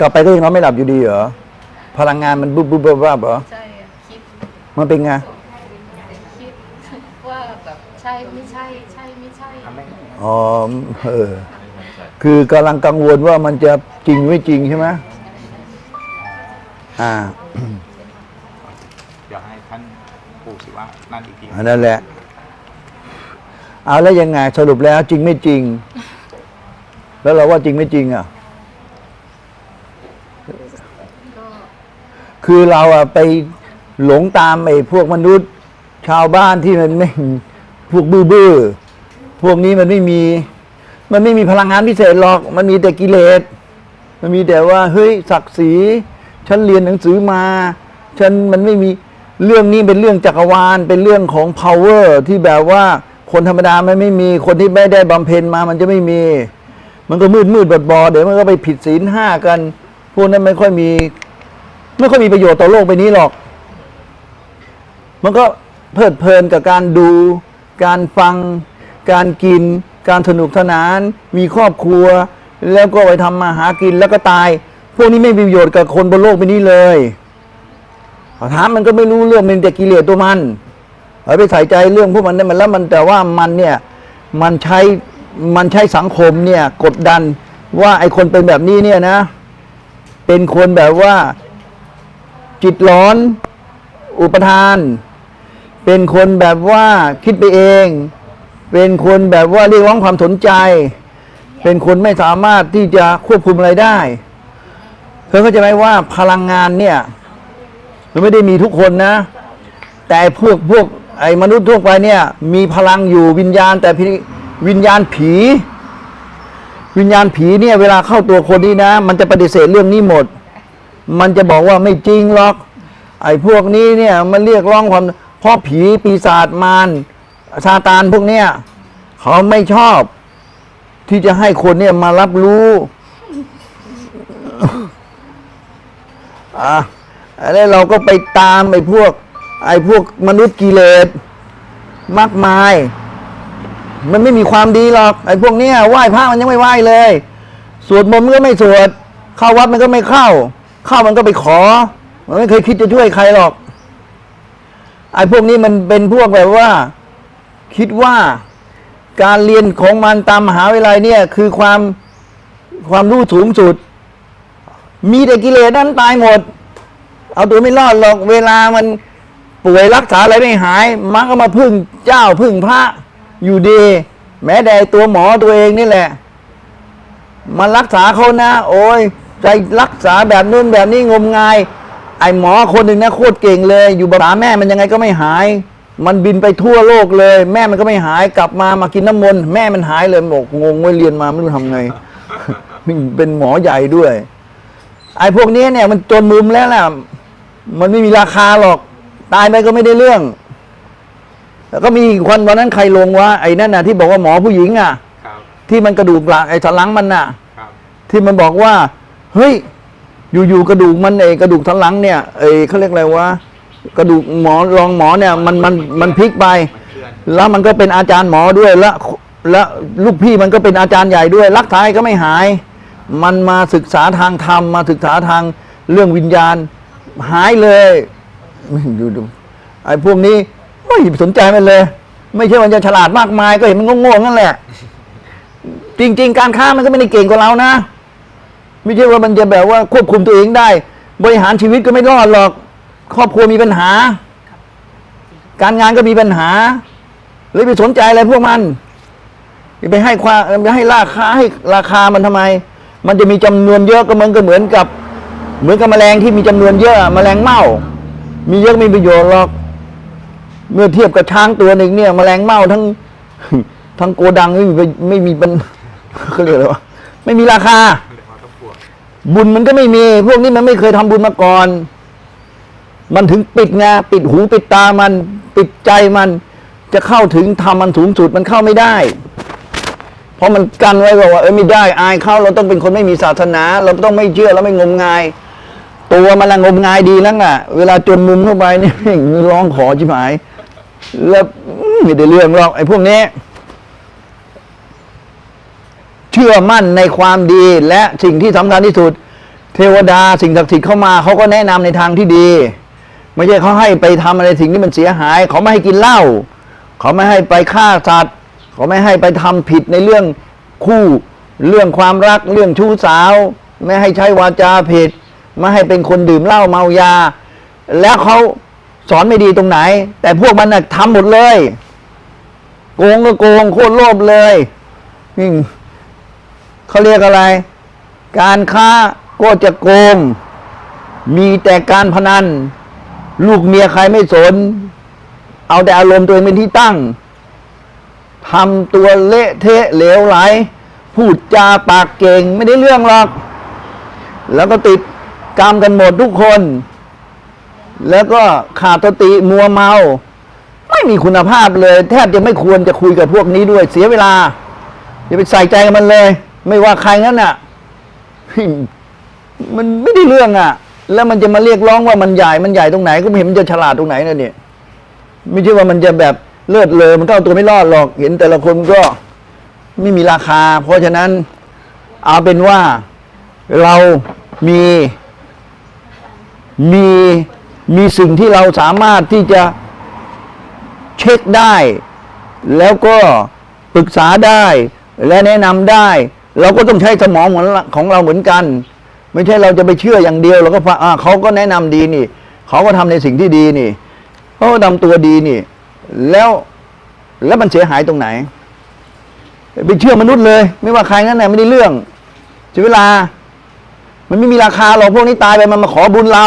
กลับไปก็ยังนอนไม่หลับอยู่ดีเหรอ พลังงานมันบุบบุบบุบบุบเหรอ ใช่อะคิดมันเป็นไง คิดว่าแบบใช่ไม่ใช่ ใช่ไม่ใช่ อ๋อ เออ คือกำลังกังวลว่ามันจะจริงไม่จริงใช่ไหมอ่า เดี๋ยวให้ท่านปู่ศิวะนั่นอีกที อันนั้นแหละ เอาแล้วยังไงสรุปแล้วจริงไม่จริง แล้วเราว่าจริงไม่จริงอะ คือเราอะไปหลงตามไอ้พวกมนุษย์ ชาวบ้านที่มันไม่พวกบื้อบื้อพวกนี้มันไม่มี มันไม่มีพลังงานพิเศษหรอก มันมีแต่กิเลส มันมีแต่ว่าเฮ้ยศักดิ์ศรีฉันเรียนหนังสือมาฉันมันไม่มีเรื่องนี้เป็นเรื่องจักรวาล เป็นเรื่องของ power ที่แบบว่าคนธรรมดามันไม่มี คนที่ไม่ได้บำเพ็ญมามันจะไม่มี มันก็มืดมืดบอดบอเดี๋ยวมันก็ไปผิดศีลห้ากัน พวกนั้นไม่ค่อยมี ไม่ค่อยมีประโยชน์ต่อโลกใบนี้หรอก มันก็เพลิดเพลินกับการดู การฟัง การกิน การสนุกสนาน มีครอบครัว แล้วก็ไปทำมาหากินแล้วก็ตาย พวกนี้ไม่มีประโยชน์กับคนบนโลกใบนี้เลยถามมันก็ไม่รู้เรื่องมันแต่กิเลสตัวมันเอาไปใส่ใจเรื่องพวกมันได้มันแล้วมันแต่ว่ามันเนี่ยมันใช้มันใช้สังคมเนี่ยกดดันว่าไอ้คนเป็นแบบนี้เนี่ยนะ เป็นคนแบบว่า จิตร้อน อุปทาน เป็นคนแบบว่าคิดไปเอง เป็นคนแบบว่าเรียกร้องความสนใจ เป็นคนไม่สามารถที่จะควบคุมอะไรได้ เธอเข้าใจไหมว่าพลังงานเนี่ย มันไม่ได้มีทุกคนนะ แต่พวกพวกไอ้มนุษย์ทั่วไปเนี่ย มีพลังอยู่วิญญาณ แต่พิวิญญาณผี วิญญาณผีเนี่ย เวลาเข้าตัวคนนี้นะ มันจะปฏิเสธเรื่องนี้หมด มันจะบอกว่าไม่จริงหรอก ไอ้พวกนี้เนี่ยมันเรียกร้องความเพราะผีปีศาจมารซาตานพวกเนี้ยเขาไม่ชอบ ที่จะให้คนเนี่ยมารับรู้อะแล้วเราก็ไปตามไอ้พวก ไอ้พวกมนุษย์กิเลสมากมาย มันไม่มีความดีหรอก ไอ้พวกเนี้ยไหว้พระมันยังไม่ไหว้เลย สวดมนต์มันก็ไม่สวด เข้าวัดมันก็ไม่เข้า ข้ามันก็ไปขอ มันไม่เคยคิดจะช่วยใครหรอก ไอ้พวกนี้มันเป็นพวกแบบว่า คิดว่าการเรียนของมันตามมหาวิทยาลัยเนี่ย คือความความรู้สูงสุด มีแต่กิเลสนั้นตายหมด เอาตัวไม่รอดหรอกเวลามันป่วยรักษาอะไรไม่หาย มักก็มาพึ่งเจ้าพึ่งพระอยู่ดี แม้แต่ตัวหมอตัวเองนี่แหละ มันรักษาเขานะ โอ้ย ใจรักษาแบบนู้นแบบนี้งมงาย ไอหมอคนหนึ่งนะโคตรเก่งเลย อยู่บาแม่มันยังไงก็ไม่หาย มันบินไปทั่วโลกเลย แม่มันก็ไม่หายกลับมามากินน้ำมนต์แม่มันหายเลยบอกงงไว้ยเรียนมาไม่รู้ทำไงนี่เป็นหมอใหญ่ด้วย ไอ้พวกนี้เนี่ย มันจนมุมแล้วแหละมันไม่มีราคาหรอก ตายไปก็ไม่ได้เรื่อง แล้วก็มีอีกคนวันนั้นใครลงวะไอ้นั่นน่ะที่บอกว่าหมอผู้หญิงอะครับที่มันกระดูกหลังไอ้สันหลังมันน่ะครับที่มันบอกว่า เฮ้ย อยู่ๆกระดูกมันไอ้กระดูกสันหลังเนี่ยไอ้เขาเรียกอะไรวะกระดูกหมอรองหมอเนี่ยมันมันมันพลิกไป แล้วมันก็เป็นอาจารย์หมอด้วยแล้วแล้วลูกพี่มันก็เป็นอาจารย์ใหญ่ด้วย รักษายก็ไม่หาย มันมาศึกษาทางธรรมมาศึกษาทางเรื่องวิญญาณ หายเลยดูดูไอ้พวกนี้ไม่สนใจมันเลย ไม่ใช่มันจะฉลาดมากมายก็เห็นมันโง่ๆนั่นแหละ จริง ๆ การค้ามันก็ไม่ได้เก่งกว่าเรานะ ไม่ใช่ว่ามันจะแบบว่าควบคุมตัวเองได้ บริหารชีวิตก็ไม่รอดหรอก ครอบครัวมีปัญหา การงานก็มีปัญหาเลยไปสนใจอะไรพวกมันไปให้ความไปให้ราคาให้ราคามันทำไม มันจะมีจำนวนเยอะก็เหมือนก็เหมือนกับ เหมือนกับแมลงที่มีจำนวนเยอะแมลงเม่ามีเยอะไม่มีประโยชน์หรอก เมื่อเทียบกับช้างตัวหนึ่งเนี่ย แมลงเม่าทั้งทั้งโกดังไม่มีไม่มีเป็นเขาเรียกอะไรวะไม่มีราคา บุญมันก็ไม่มี พวกนี้มันไม่เคยทำบุญมาก่อน มันถึงปิดไงปิดหูปิดตามัน ปิดใจมัน จะเข้าถึงธรรมมันสูงสุดมันเข้าไม่ได้ เพราะมันกันไว้บอกว่าเออไม่ได้อายเข้าเราต้องเป็นคนไม่มีศาสนา เราต้องไม่เชื่อเราไม่งมงาย ตัวมันละงมงายดีแล้วอะ เวลาจนมุมเข้าไปนี่ร้องขอจิบหาย แล้วไม่ได้เรื่องหรอกไอ้พวกนี้ เชื่อมั่นในความดีและสิ่งที่สำคัญที่สุด เทวดาสิ่งศักดิ์สิทธิ์เข้ามาเขาก็แนะนำในทางที่ดี ไม่ใช่เขาให้ไปทำอะไรสิ่งที่มันเสียหาย เขาไม่ให้กินเหล้าเขาไม่ให้ไปฆ่าสัตว์ เขาไม่ให้ไปทำผิดในเรื่องคู่เรื่องความรักเรื่องชู้สาว ไม่ให้ใช้วาจาผิดไม่ให้เป็นคนดื่มเหล้าเมายา แล้วเขาสอนไม่ดีตรงไหน แต่พวกมันน่ะทำหมดเลย โกงก็โกงโคตรโลภเลยนี่ เขาเรียกอะไร การค้าก็จะโกง มีแต่การพนัน ลูกเมียใครไม่สน เอาแต่อารมณ์ตัวเองเป็นที่ตั้งทำตัวเละเทะเหลวไหล พูดจาปากเก่งไม่ได้เรื่องหรอก แล้วก็ติดกรรมกันหมดทุกคน แล้วก็ขาดสติมัวเมา ไม่มีคุณภาพเลย แทบจะไม่ควรจะคุยกับพวกนี้ด้วย เสียเวลา อย่าไปใส่ใจกับมันเลย ไม่ว่าใครงั้นน่ะ มันไม่ได้เรื่องอะ แล้วมันจะมาเรียกร้องว่ามันใหญ่มันใหญ่ตรงไหน ก็ไม่เห็นมันจะฉลาดตรงไหนนะเนี่ยไม่ใช่ว่ามันจะแบบเลิศเลอมันก็เอาตัวไม่รอดหรอก เห็นแต่ละคนก็ไม่มีราคา เพราะฉะนั้น เอาเป็นว่าเรามีมีมีสิ่งที่เราสามารถที่จะเช็คได้ แล้วก็ปรึกษาได้และแนะนำได้ เราก็ต้องใช้สมองเหมือนของเราเหมือนกัน ไม่ใช่เราจะไปเชื่ออย่างเดียวแล้วก็ฟังอ่าเขาก็แนะนำดีนี่เขาก็ทำในสิ่งที่ดีนี่เขาก็ทำตัวดีนี่ แล้วแล้วมันเสียหายตรงไหนไปเชื่อมนุษย์เลย ไม่ว่าใครนั่นแหละไม่ได้เรื่องเสียเวลา มันไม่มีราคาหรอกพวกนี้ตายไปมันมาขอบุญเรา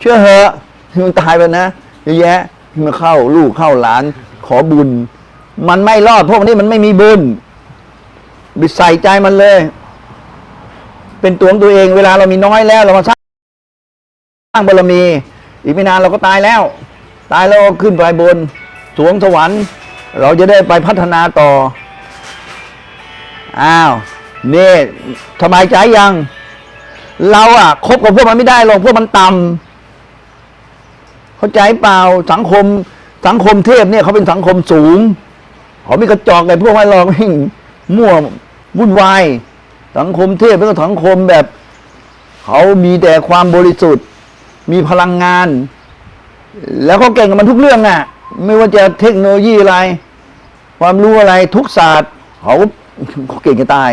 เชื่อเหอะมันตายไปนะเยอะแยะมาเข้าลูกเข้าหลาน ขอบุญ มันไม่รอดพวกนี้มันไม่มีบุญ ไปใส่ใจมันเลย เป็นตัวของตัวเอง เวลาเรามีน้อยแล้ว เรามาสร้างบารมี อีกไม่นานเราก็ตายแล้ว ตายแล้วก็ขึ้นไปบนสวงสวรรค์ เราจะได้ไปพัฒนาต่อ อ้าวนี่สบายใจยัง เราอะคบกับพวกมันไม่ได้หรอกพวกมันต่ำเข้าใจเปล่าสังคม สังคมเทพเนี่ยเขาเป็นสังคมสูงเขาไม่กระจอกไอ้พวกมันหรอกวิ่งมั่ว วุ่นวายสังคมเทพเป็นสังคมแบบ เขามีแต่ความบริสุทธิ์ มีพลังงาน แล้วเขาเก่งกับมันทุกเรื่องอะไม่ว่าจะเทคโนโลยีอะไร ความรู้อะไรทุกศาสตร์เขาเขาเก่งจะตาย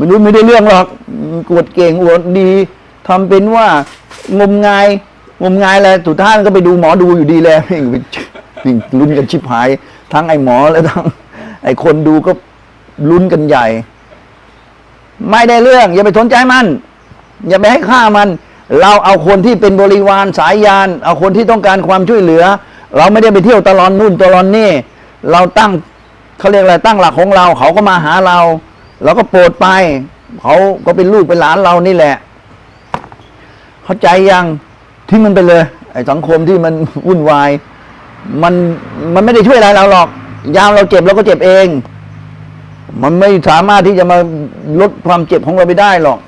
มนุษย์ไม่ได้เรื่องหรอกกวดเก่งอวดดีทำเป็นว่างมงาย งมงายแล้วสุดท้ายก็ไปดูหมอดูอยู่ดีแล้วนี่ลุ้นกันชิบหาย ทั้งไอ้หมอและทั้งไอ้คนดูก็ ลุ้นกันใหญ่ ไม่ได้เรื่อง อย่าไปสนใจมัน อย่าไปให้ค่ามัน เราเอาคนที่เป็นบริวารสายยาน เอาคนที่ต้องการความช่วยเหลือ เราไม่ได้ไปเที่ยวตลอนนู่นตลอนนี่ เราตั้งเขาเรียกอะไรตั้งหลักของเรา เขาก็มาหาเรา เราก็โปรดไป เขาก็เป็นลูกเป็นหลานเรานี่แหละ เข้าใจยังที่มันไปเลยไอ้สังคมที่มันวุ่นวาย มันมันไม่ได้ช่วยอะไรเราหรอก ยามเราเจ็บเราก็เจ็บเอง มันไม่สามารถที่จะมาลดความเจ็บของเราไปได้หรอก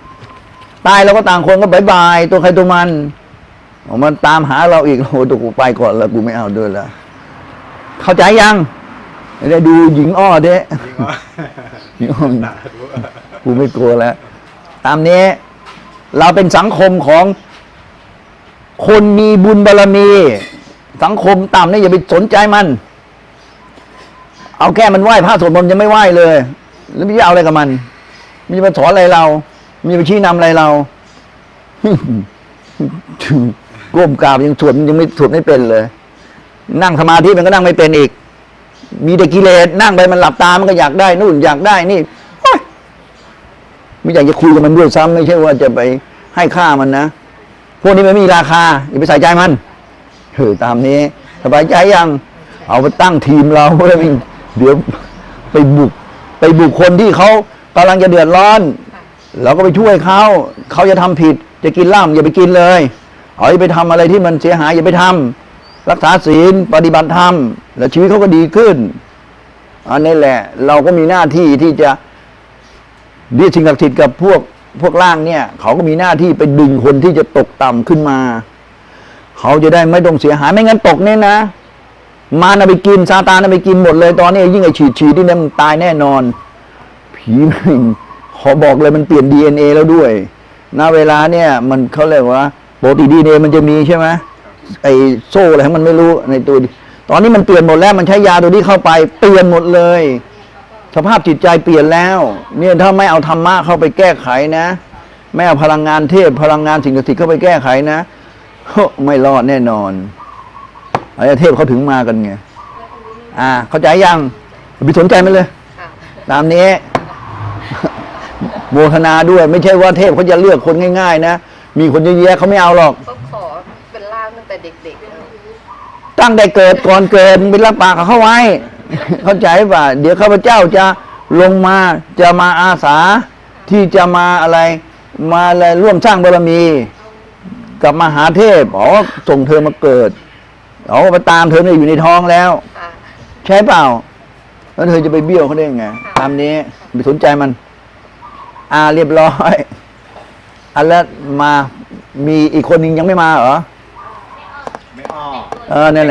ตายเราก็ต่างคนก็บายบาย ตัวใครตัวมันออกมันตามหาเราอีกโอ้โหตัวกูไปก่อนแล้วกูไม่เอาด้วยแล้วเข้าใจยังไม่ได้ดูหญิงอ้อเด้หญิงอ้อกูไม่กลัวแล้ว ตามนี้ เราเป็นสังคมของคนมีบุญบารรมี สังคมต่ำนี่อย่าไปสนใจมัน เอาแค่มันไหว้พระสวดมนต์ยังไม่ไหว้เลย แล้วม่จะเอาอะไรกับมัน มันจะมาสอนอะไรเรา มันจะมาชี้นำอะไรเราก้มกราบยังสวดมันยังไม่สวดไม่เป็นเลย นั่งสมาธิมันก็นั่งไม่เป็นอีก มีแต่กิเลสนั่งไปมันหลับตามันก็อยากได้นู่นอยากได้นี่ไม่อยากจะคุยกับมันด้วยซ้ำไม่ใช่ว่าจะไปให้ค่ามันนะพวกนี้มันไม่มีราคาอย่าไปใส่ใจมันเออตามนี้ สบายใจยัง เอาไปตั้งทีมเราแล้วมัน เดี๋ยวไปบุกไปบุกคนที่เขากำลังจะเดือดร้อน เราก็ไปช่วยเขาเขาจะทำผิด จะกินเหล้าอย่าไปกินเลยเอาไปทำอะไรที่มันเสียหายอย่าไปทำรักษาศีลปฏิบัติธรรมแล้วชีวิตเขาก็ดีขึ้นอันนี้แหละ เราก็มีหน้าที่ที่จะเรียกสิ่งศักดิ์สิทธิ์กับพวกพวกล่างเนี่ย เขาก็มีหน้าที่ไปดึงคนที่จะตกต่ำขึ้นมา เขาจะได้ไม่ต้องเสียหายไม่งั้นตกเนี่ยนะ มารนะไปกินซาตานนะไปกินหมดเลยตอนนี้ยิ่งไอฉีดฉีดที่เนี่ยมันตายแน่นอน ผีมันขอบอกเลยมันเปลี่ยน DNA แล้วด้วยณเวลาเนี่ย มันเขาเรียกว่าปกติดีเนมันจะมีใช่ไหมไอ้โซ่อะไรของมันไม่รู้ในตัว ตอนนี้มันเปลี่ยนหมดแล้วมันใช้ยาตัวนี้เข้าไปเปลี่ยนหมดเลย สภาพจิตใจเปลี่ยนแล้ว เนี่ยถ้าไม่เอาธรรมะเข้าไปแก้ไขนะไม่เอาพลังงานเทพพลังงานสิ่งศักดิ์สิทธิ์เข้าไปแก้ไขนะไม่รอดแน่นอน อริยเทพเขาถึงมากันไง อ่า เข้าใจยังอย่าไปสนใจมันเลยค่ะตามนี้ โมทนาด้วย ไม่ใช่ว่าเทพเขาจะเลือกคนง่ายๆ นะ มีคนเยอะแยะเขาไม่เอาหรอกก็ขอเป็นร่างตั้งแต่เด็กๆแล้วตั้งแต่เกิดก่อนเกิดเป็นรับปากกับเขาไว้ เข้าใจป่ะ เดี๋ยวข้าพเจ้าจะลงมาจะมาอาสาที่จะมาอะไร มาอะไรร่วมสร้างบารมี กับมหาเทพ อ๋อส่งเธอมาเกิด อ๋อมาตามเธอเนี่ยอยู่ในท้องแล้ว ค่ะ ใช่เปล่า แล้วเธอจะไปเบี้ยวเขาได้ยังไง ตามนี้ไม่สนใจมัน อ่าเรียบร้อยอันแล้วมามีอีกคนนึงยังไม่มาเหรอ ไม่อ้อ เออนั่นแหละ